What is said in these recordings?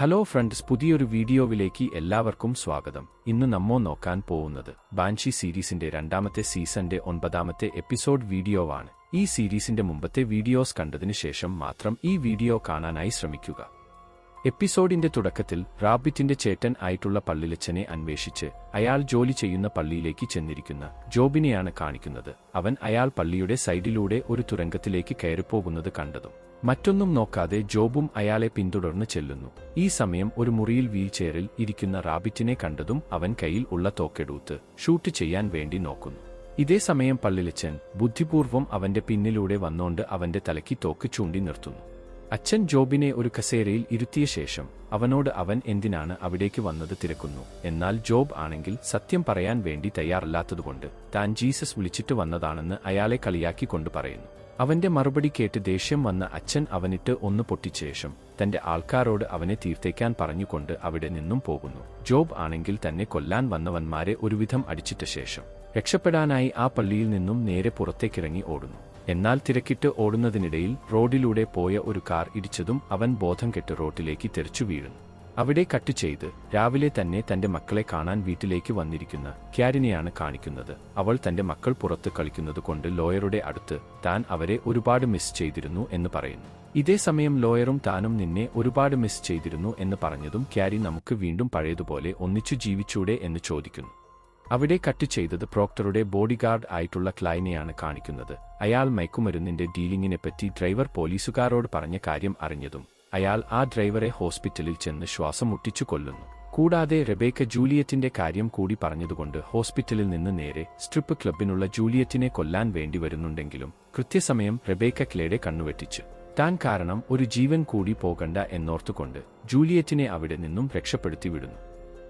Hello friends പുതിയൊരു വീഡിയോവിലേക്ക് എല്ലാവർക്കും സ്വാഗതം. ഇന്ന് നമ്മോ നോക്കാൻ പോകുന്നത് ബാൻഷി സീരീസിന്റെ രണ്ടാമത്തെ സീസന്റെ ഒൻപതാമത്തെ എപ്പിസോഡ് വീഡിയോ ആണ് ഈ സീരീസിന്റെ മുമ്പത്തെ വീഡിയോസ് കണ്ടതിനു ശേഷം മാത്രം ഈ വീഡിയോ കാണാനായി ശ്രമിക്കുക. എപ്പിസോഡിന്റെ തുടക്കത്തിൽ റാബിറ്റിന്റെ ചേട്ടൻ ആയിട്ടുള്ള പള്ളിലച്ചനെ അന്വേഷിച്ച് അയാൾ ജോലി ചെയ്യുന്ന പള്ളിയിലേക്ക് ചെന്നിരിക്കുന്ന ജോബിനെയാണ് കാണിക്കുന്നത്. അവൻ അയാൾ പള്ളിയുടെ സൈഡിലൂടെ ഒരു തുരങ്കത്തിലേക്ക് കയറിപ്പോകുന്നത് കണ്ടതും മറ്റൊന്നും നോക്കാതെ ജോബും അയാളെ പിന്തുടർന്ന് ചെല്ലുന്നു. ഈ സമയം ഒരു മുറിയിൽ വീൽചെയറിൽ ഇരിക്കുന്ന റാബിറ്റിനെ കണ്ടതും അവൻ കയ്യിൽ ഉള്ള തോക്കെടുത്ത് ഷൂട്ട് ചെയ്യാൻ വേണ്ടി നോക്കുന്നു. ഇതേ സമയം പള്ളിലച്ചൻ ബുദ്ധിപൂർവം അവന്റെ പിന്നിലൂടെ വന്നോണ്ട് അവന്റെ തലയ്ക്ക് തോക്ക് ചൂണ്ടി നിർത്തുന്നു. അച്ഛൻ ജോബിനെ ഒരു കസേരയിൽ ഇരുത്തിയ ശേഷം അവനോട് അവൻ എന്തിനാണ് അവിടേക്ക് വന്നത് തിരക്കുന്നു. എന്നാൽ ജോബ് ആണെങ്കിൽ സത്യം പറയാൻ വേണ്ടി തയ്യാറല്ലാത്തതുകൊണ്ട് താൻ ജീസസ് വിളിച്ചിട്ട് വന്നതാണെന്ന് അയാളെ കളിയാക്കിക്കൊണ്ട് പറയുന്നു. അവന്റെ മറുപടി കേട്ട് ദേഷ്യം വന്ന അച്ഛൻ അവനിട്ട് ഒന്ന് പൊട്ടിച്ചശേഷം തന്റെ ആൾക്കാരോട് അവനെ തീർത്തേക്കാൻ പറഞ്ഞുകൊണ്ട് അവിടെ നിന്നും പോകുന്നു. ജോബ് ആണെങ്കിൽ തന്നെ കൊല്ലാൻ വന്നവന്മാരെ ഒരുവിധം അടിച്ചിട്ട ശേഷം രക്ഷപ്പെടാനായി ആ പള്ളിയിൽ നിന്നും നേരെ പുറത്തേക്കിറങ്ങി ഓടുന്നു. എന്നാൽ തിരക്കിട്ട് ഓടുന്നതിനിടയിൽ റോഡിലൂടെ പോയ ഒരു കാർ ഇടിച്ചതും അവൻ ബോധം കെട്ട് റോട്ടിലേക്ക് തെറിച്ചു വീഴുന്നു. അവിടെ കട്ട് ചെയ്ത് രാവിലെ തന്നെ തന്റെ മക്കളെ കാണാൻ വീട്ടിലേക്ക് വന്നിരിക്കുന്ന ക്യാരിനെയാണ് കാണിക്കുന്നത്. അവൾ തന്റെ മക്കൾ പുറത്ത് കളിക്കുന്നത് കൊണ്ട് ലോയറുടെ അടുത്ത് താൻ അവരെ ഒരുപാട് മിസ് ചെയ്തിരുന്നു എന്ന് പറയുന്നു. ഇതേ സമയം ലോയറും താനും നിന്നെ ഒരുപാട് മിസ് ചെയ്തിരുന്നു എന്ന് പറഞ്ഞതും ക്യാരി നമുക്ക് വീണ്ടും പഴയതുപോലെ ഒന്നിച്ചു ജീവിച്ചൂടെ എന്ന് ചോദിക്കുന്നു. അവിടെ കട്ട് ചെയ്തത് പ്രോക്ടറുടെ ബോഡിഗാർഡ് ആയിട്ടുള്ള ക്ലൈനെയാണ് കാണിക്കുന്നത്. അയാൾ മയക്കുമരുന്നിന്റെ ഡീലിംഗിനെപ്പറ്റി ഡ്രൈവർ പോലീസുകാരോട് പറഞ്ഞ കാര്യം അറിഞ്ഞതും അയാൾ ആ ഡ്രൈവറെ ഹോസ്പിറ്റലിൽ ചെന്ന് ശ്വാസം മുട്ടിച്ചു കൊല്ലുന്നു. കൂടാതെ റെബേക്ക ജൂലിയറ്റിന്റെ കാര്യം കൂടി പറഞ്ഞതുകൊണ്ട് ഹോസ്പിറ്റലിൽ നിന്ന് നേരെ സ്ട്രിപ്പ് ക്ലബിനുള്ള ജൂലിയറ്റിനെ കൊല്ലാൻ വേണ്ടി വരുന്നുണ്ടെങ്കിലും കൃത്യസമയം റെബേക്ക ക്ലേടെ കണ്ണുവെട്ടിച്ചു. താൻ കാരണം ഒരു ജീവൻ കൂടി പോകണ്ട എന്നോർത്തുകൊണ്ട് ജൂലിയറ്റിനെ അവിടെ നിന്നും രക്ഷപ്പെടുത്തി വിടുന്നു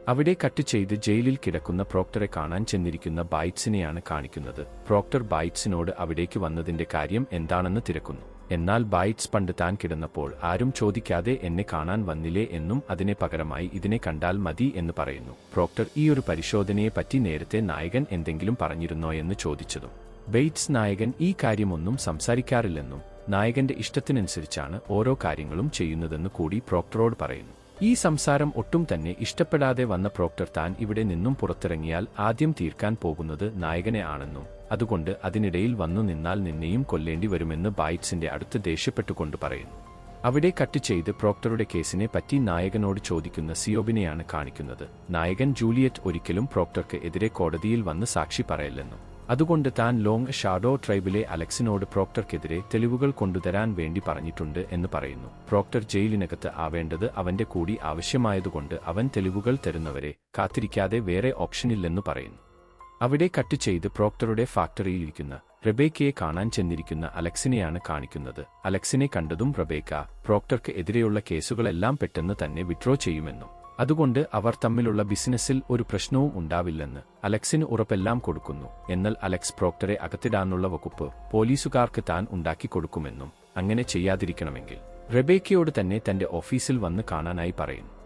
അവിടെ കട്ട് ചെയ്ത് ജയിലിൽ കിടക്കുന്ന പ്രോക്ടറെ കാണാൻ ചെന്നിരിക്കുന്ന ബൈറ്റ്സിനെയാണ് കാണിക്കുന്നത്. പ്രോക്ടർ ബൈറ്റ്സിനോട് അവിടേക്ക് വന്നതിന്റെ കാര്യം എന്താണെന്ന് തിരക്കുന്നു. എന്നാൽ ബൈറ്റ്സ് പണ്ട് താൻ കിടന്നപ്പോൾ ആരും ചോദിക്കാതെ എന്നെ കാണാൻ വന്നില്ലേ എന്നും അതിനെ പകരമായി ഇതിനെ കണ്ടാൽ മതി എന്ന് പറയുന്നു. പ്രോക്ടർ ഈ ഒരു പരിശോധനയെ പറ്റി നേരത്തെ നായകൻ എന്തെങ്കിലും പറഞ്ഞിരുന്നോ എന്ന് ചോദിച്ചതും. ബെയ്റ്റ്സ് നായകൻ ഈ കാര്യമൊന്നും സംസാരിക്കാറില്ലെന്നും നായകന്റെ ഇഷ്ടത്തിനനുസരിച്ചാണ് ഓരോ കാര്യങ്ങളും ചെയ്യുന്നതെന്ന് കൂടി പ്രോക്ടറോട് പറയുന്നു. ഈ സംസാരം ഒട്ടും തന്നെ ഇഷ്ടപ്പെടാതെ വന്ന പ്രോക്ടർ താൻ ഇവിടെ നിന്നും പുറത്തിറങ്ങിയാൽ ആദ്യം തീർക്കാൻ പോകുന്നത് നായകനെ ആണെന്നും അതുകൊണ്ട് അതിനിടയിൽ വന്നു നിന്നാൽ നിന്നെയും കൊല്ലേണ്ടി വരുമെന്ന് ബൈറ്റ്സിന്റെ അടുത്ത് ദേഷ്യപ്പെട്ടുകൊണ്ട് പറയുന്നു. അവിടെ കട്ട് ചെയ്ത് പ്രോക്ടറുടെ കേസിനെ പറ്റി നായകനോട് ചോദിക്കുന്ന സിയോബിനെയാണ് കാണിക്കുന്നത്. നായകൻ ജൂലിയറ്റ് ഒരിക്കലും പ്രോക്ടർക്ക് എതിരെ കോടതിയിൽ വന്ന് സാക്ഷി പറയില്ലെന്നും അതുകൊണ്ട് താൻ ലോങ് ഷാഡോ ട്രൈബിലെ അലക്സിനോട് പ്രോക്ടർക്കെതിരെ തെളിവുകൾ കൊണ്ടുതരാൻ വേണ്ടി പറഞ്ഞിട്ടുണ്ട് എന്ന് പറയുന്നു. പ്രോക്ടർ ജയിലിനകത്ത് ആവേണ്ടത് അവന്റെ കൂടി ആവശ്യമായതുകൊണ്ട് അവൻ തെളിവുകൾ തരുന്നവരെ കാത്തിരിക്കാതെ വേറെ ഓപ്ഷനില്ലെന്ന് പറയുന്നു. അവിടെ കട്ട് ചെയ്ത് പ്രോക്ടറുടെ ഫാക്ടറിയിലിരിക്കുന്ന റബേക്കയെ കാണാൻ ചെന്നിരിക്കുന്ന അലക്സിനെയാണ് കാണിക്കുന്നത്. അലക്സിനെ കണ്ടതും റബേക്ക പ്രോക്ടർക്ക് എതിരെയുള്ള കേസുകളെല്ലാം പെട്ടെന്ന് തന്നെ വിഡ്രോ ചെയ്യുമെന്നും അതുകൊണ്ട് അവർ തമ്മിലുള്ള ബിസിനസ്സിൽ ഒരു പ്രശ്നവും ഉണ്ടാവില്ലെന്ന് അലക്സിന് ഉറപ്പെല്ലാം കൊടുക്കുന്നു. എന്നാൽ അലക്സ് പ്രോക്ടറെ അകത്തിടാനുള്ള വകുപ്പ് പോലീസുകാർക്ക് താൻ ഉണ്ടാക്കി കൊടുക്കുമെന്നും അങ്ങനെ ചെയ്യാതിരിക്കണമെങ്കിൽ. റെബേക്കയോട് തന്നെ തന്റെ ഓഫീസിൽ വന്ന് കാണാനായി പറയുന്നു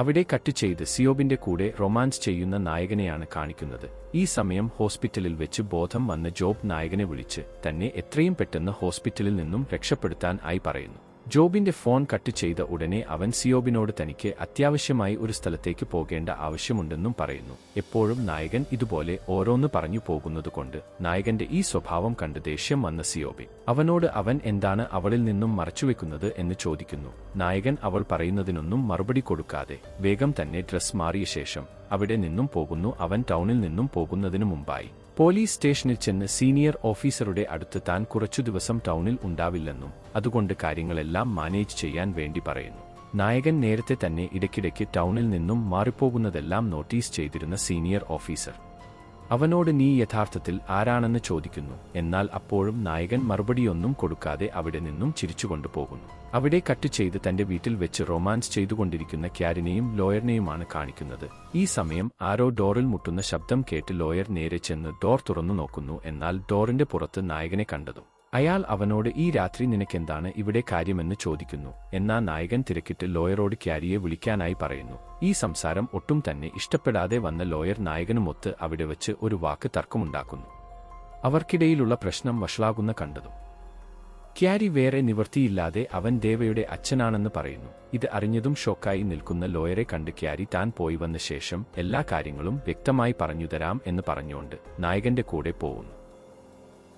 അവിടെ കട്ട് ചെയ്ത് സിയോബിന്റെ കൂടെ റൊമാൻസ് ചെയ്യുന്ന നായകനെയാണ് കാണിക്കുന്നത്. ഈ സമയം ഹോസ്പിറ്റലിൽ വെച്ച് ബോധം വന്ന ജോബ് നായകനെ വിളിച്ച് തന്നെ എത്രയും പെട്ടെന്ന് ഹോസ്പിറ്റലിൽ നിന്നും രക്ഷപ്പെടുത്താൻ ആയി പറയുന്നു. ജോബിന്റെ ഫോൺ കട്ട് ചെയ്ത ഉടനെ അവൻ സിയോബിനോട് തനിക്ക് അത്യാവശ്യമായി ഒരു സ്ഥലത്തേക്ക് പോകേണ്ട ആവശ്യമുണ്ടെന്നും പറയുന്നു. എപ്പോഴും നായകൻ ഇതുപോലെ ഓരോന്ന് പറഞ്ഞു പോകുന്നതുകൊണ്ട് നായകന്റെ ഈ സ്വഭാവം കണ്ട് ദേഷ്യം വന്ന സിയോബി. അവനോട് അവൻ എന്താണ് അവളിൽ നിന്നും മറച്ചുവെക്കുന്നത് എന്ന് ചോദിക്കുന്നു. നായകൻ അവൾ പറയുന്നതിനൊന്നും മറുപടി കൊടുക്കാതെ വേഗം തന്നെ ഡ്രസ് മാറിയ ശേഷം അവിടെ നിന്നും പോകുന്നു. അവൻ ടൗണിൽ നിന്നും പോകുന്നതിനു മുമ്പായി. പോലീസ് സ്റ്റേഷനിൽ ചെന്ന് സീനിയർ ഓഫീസറുടെ അടുത്ത് താൻ കുറച്ചു ദിവസം ടൗണിൽ ഉണ്ടാവില്ലെന്നും അതുകൊണ്ട് കാര്യങ്ങളെല്ലാം മാനേജ് ചെയ്യാൻ വേണ്ടി പറയുന്നു. നായകൻ നേരത്തെ തന്നെ ഇടയ്ക്കിടയ്ക്ക് ടൗണിൽ നിന്നും മാറിപ്പോകുന്നതെല്ലാം നോട്ടീസ് ചെയ്തിരുന്ന സീനിയർ ഓഫീസർ. അവനോട് നീ യഥാർത്ഥത്തിൽ ആരാണെന്ന് ചോദിക്കുന്നു. എന്നാൽ അപ്പോഴും നായകൻ മറുപടിയൊന്നും കൊടുക്കാതെ അവിടെ നിന്നും ചിരിച്ചുകൊണ്ടു പോകുന്നു. അവിടെ കട്ട് ചെയ്ത് തന്റെ വീട്ടിൽ വെച്ച് റൊമാൻസ് ചെയ്തുകൊണ്ടിരിക്കുന്ന ക്യാരിനെയും ലോയറിനെയുമാണ് കാണിക്കുന്നത്. ഈ സമയം ആരോ ഡോറിൽ മുട്ടുന്ന ശബ്ദം കേട്ട് ലോയർ നേരെ ചെന്ന് ഡോർ തുറന്നു നോക്കുന്നു. എന്നാൽ ഡോറിന്റെ പുറത്ത് നായകനെ കണ്ടതും അയാൾ അവനോട് ഈ രാത്രി നിനക്കെന്താണ് ഇവിടെ കാര്യമെന്ന് ചോദിക്കുന്നു. എന്നാ നായകൻ തിരക്കിട്ട് ലോയറോട് ക്യാരിയെ വിളിക്കാനായി പറയുന്നു. ഈ സംസാരം ഒട്ടും തന്നെ ഇഷ്ടപ്പെടാതെ വന്ന ലോയർ നായകനുമൊത്ത് അവിടെ വച്ച് ഒരു വാക്ക് തർക്കമുണ്ടാക്കുന്നു. അവർക്കിടയിലുള്ള പ്രശ്നം വഷളാകുന്ന കണ്ടതും. ക്യാരി വേറെ നിവൃത്തിയില്ലാതെ അവൻ ദേവയുടെ അച്ഛനാണെന്ന് പറയുന്നു. ഇത് അറിഞ്ഞതും ഷോക്കായി നിൽക്കുന്ന ലോയറെ കണ്ട് ക്യാരി താൻ പോയി വന്ന ശേഷം എല്ലാ കാര്യങ്ങളും വ്യക്തമായി പറഞ്ഞുതരാം എന്ന് പറഞ്ഞുകൊണ്ട് നായകന്റെ കൂടെ പോകുന്നു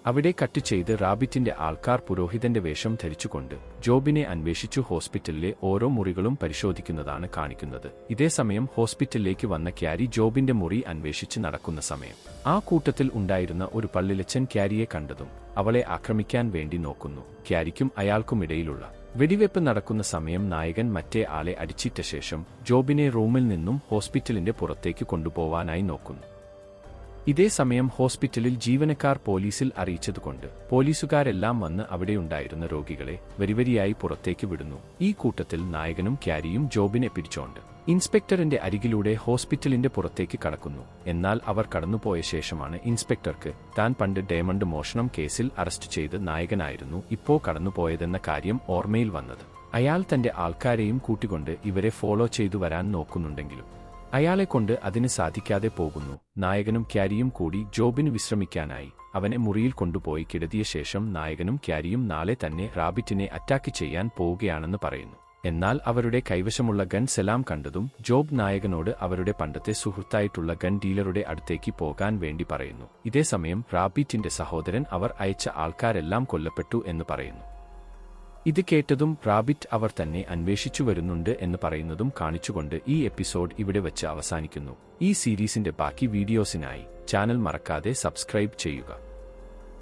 അവിടെ കട്ട് ചെയ്ത് റാബിറ്റിന്റെ ആൾക്കാർ പുരോഹിതന്റെ വേഷം ധരിച്ചുകൊണ്ട് ജോബിനെ അന്വേഷിച്ചു ഹോസ്പിറ്റലിലെ ഓരോ മുറികളും പരിശോധിക്കുന്നതാണ് കാണിക്കുന്നത്. ഇതേസമയം ഹോസ്പിറ്റലിലേക്ക് വന്ന ക്യാരി ജോബിന്റെ മുറി അന്വേഷിച്ച് നടക്കുന്ന സമയം. ആ കൂട്ടത്തിൽ ഉണ്ടായിരുന്ന ഒരു പള്ളിലച്ചൻ ക്യാരിയെ കണ്ടതും അവളെ ആക്രമിക്കാൻ വേണ്ടി നോക്കുന്നു. ക്യാരിക്കും അയാൾക്കുമിടയിലുള്ള വെടിവെപ്പ് നടക്കുന്ന സമയം നായകൻ മറ്റേ ആളെ അടിച്ചിട്ട ശേഷം ജോബിനെ റൂമിൽ നിന്നും ഹോസ്പിറ്റലിന്റെ പുറത്തേക്ക് കൊണ്ടുപോവാനായി നോക്കുന്നു. ഇതേ സമയം ഹോസ്പിറ്റലിൽ ജീവനക്കാർ പോലീസിൽ അറിയിച്ചതുകൊണ്ട് പോലീസുകാരെല്ലാം വന്ന് അവിടെയുണ്ടായിരുന്ന രോഗികളെ വരിവരിയായി പുറത്തേക്ക് വിടുന്നു. ഈ കൂട്ടത്തിൽ നായകനും ക്യാരിയും ജോബിനെ പിടിച്ചോണ്ട് ഇൻസ്പെക്ടറിന്റെ അരികിലൂടെ ഹോസ്പിറ്റലിന്റെ പുറത്തേക്ക് കടക്കുന്നു. എന്നാൽ അവർ കടന്നുപോയ ശേഷമാണ് ഇൻസ്പെക്ടർക്ക് താൻ പണ്ട് ഡയമണ്ട് മോഷണം കേസിൽ അറസ്റ്റ് ചെയ്ത് നായകനായിരുന്നു ഇപ്പോ കടന്നുപോയതെന്ന കാര്യം ഓർമ്മയിൽ വന്നത്. അയാൾ തന്റെ ആൾക്കാരെയും കൂട്ടിക്കൊണ്ട് ഇവരെ ഫോളോ ചെയ്തു വരാൻ നോക്കുന്നുണ്ടെങ്കിലും അയാളെക്കൊണ്ട് അതിന് സാധിക്കാതെ പോകുന്നു. നായകനും ക്യാരിയും കൂടി ജോബിന് വിശ്രമിക്കാനായി. അവനെ മുറിയിൽ കൊണ്ടുപോയി കിടത്തിയ ശേഷം നായകനും ക്യാരിയും നാളെ തന്നെ റാബിറ്റിനെ അറ്റാക്ക് ചെയ്യാൻ പോവുകയാണെന്ന് പറയുന്നു. എന്നാൽ അവരുടെ കൈവശമുള്ള ഗൺ സെലാം കണ്ടതും ജോബ് നായകനോട് അവരുടെ പണ്ടത്തെ സുഹൃത്തായിട്ടുള്ള ഗൺ ഡീലറുടെ അടുത്തേക്ക് പോകാൻ വേണ്ടി പറയുന്നു. ഇതേസമയം റാബിറ്റിന്റെ സഹോദരൻ അവർ അയച്ച ആൾക്കാരെല്ലാം കൊല്ലപ്പെട്ടു എന്ന് പറയുന്നു. ഇത് കേട്ടതും റാബിറ്റ് അവർ തന്നെ അന്വേഷിച്ചു വരുന്നുണ്ട് എന്ന് പറയുന്നതും കാണിച്ചുകൊണ്ട് ഈ എപ്പിസോഡ് ഇവിടെ വെച്ച് അവസാനിക്കുന്നു. ഈ സീരീസിന്റെ ബാക്കി വീഡിയോസിനായി ചാനൽ മറക്കാതെ സബ്സ്ക്രൈബ് ചെയ്യുക.